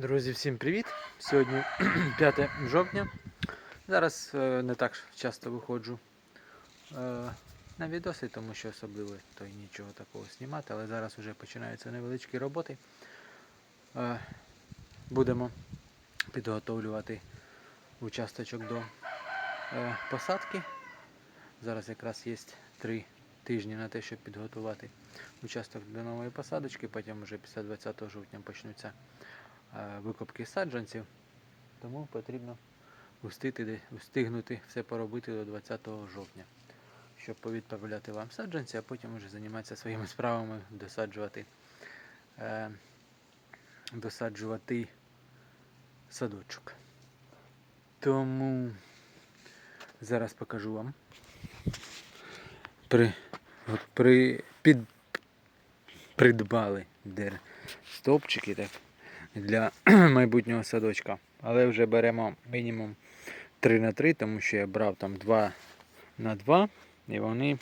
Друзі, всім привіт! Сьогодні 5 жовтня. Зараз е, не так часто виходжу е, на відоси, тому що особливо то й нічого такого знімати, але зараз вже починаються невеличкі роботи. Е, будемо підготовлювати участочок до е, посадки. Зараз якраз є 3 тижні на те, щоб підготувати участок до нової посадочки, потім вже після 20 жовтня почнуться викопки саджанців, тому потрібно встигнути все поробити до 20 жовтня, щоб повідправляти вам саджанці, а потім вже займатися своїми справами, досаджувати, е, досаджувати садочок. Тому зараз покажу вам. При, при, під, придбали дер, стовпчики так, для майбутнього садочка. Але вже беремо мінімум 3 на 3, тому що я брав там 2 на 2 і вони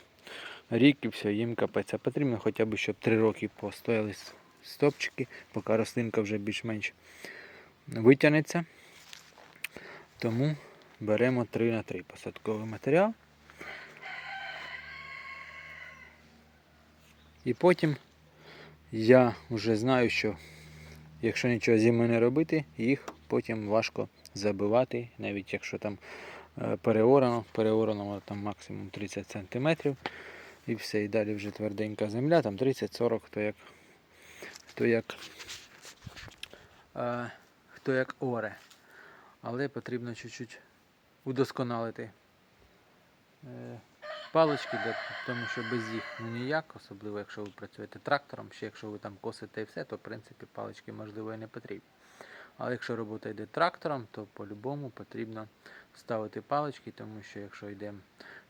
рік і все, їм капець. А потрібно хоча б, щоб 3 роки постояли с- стовпчики, поки рослинка вже більш-менш витягнеться. Тому беремо 3 на 3 посадковий матеріал. І потім я вже знаю, що якщо нічого зими не робити, їх потім важко забивати, навіть якщо там е, переорано, переорано там максимум 30 см. І все, і далі вже тверденька земля, там 30-40, хто як, хто як, е, хто як оре. Але потрібно чуть-чуть удосконалити е, палички, тому що без їх ну ніяк, особливо якщо ви працюєте трактором, ще якщо ви там косите і все, то в принципі палички можливо і не потрібні. Але якщо робота йде трактором, то по-любому потрібно ставити палички, тому що якщо йдемо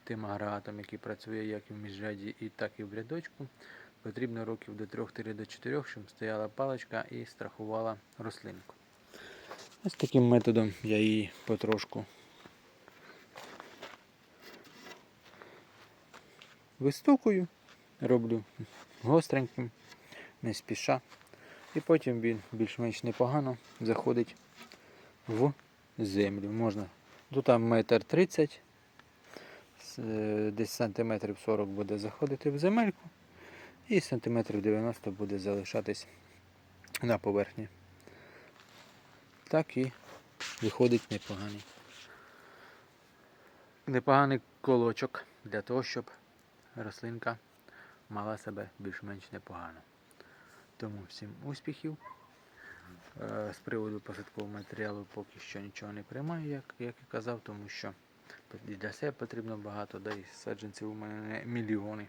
тим агрегатом, який працює як в міжряді, і так і в рядочку, потрібно років до 3 до 4, щоб стояла паличка і страхувала рослинку. Ось таким методом я її потрошку вистукую, роблю гостреньким, не спіша. І потім він більш-менш непогано заходить в землю. Можна. Тут там метр тридцять, е, десь сантиметрів 40 буде заходити в земельку, і сантиметрів 90 буде залишатись на поверхні. Так і виходить непоганий. Непоганий колочок для того, щоб рослинка мала себе більш-менш непогано. Тому всім успіхів. Е, З приводу посадкового матеріалу поки що нічого не приймаю, як, як і казав, тому що для себе потрібно багато, да і саджанців у мене мільйони.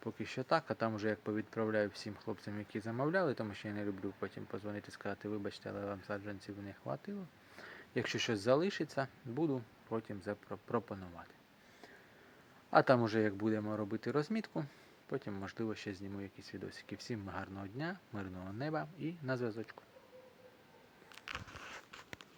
Поки що так, а там вже як повідправляю всім хлопцям, які замовляли, тому що я не люблю потім позвонити сказати, вибачте, але вам саджанців не хватило. Якщо щось залишиться, буду потім запропонувати. А там уже як будемо робити розмітку, потім можливо ще зніму якісь відосики. Всім гарного дня, мирного неба і на зв'язочку.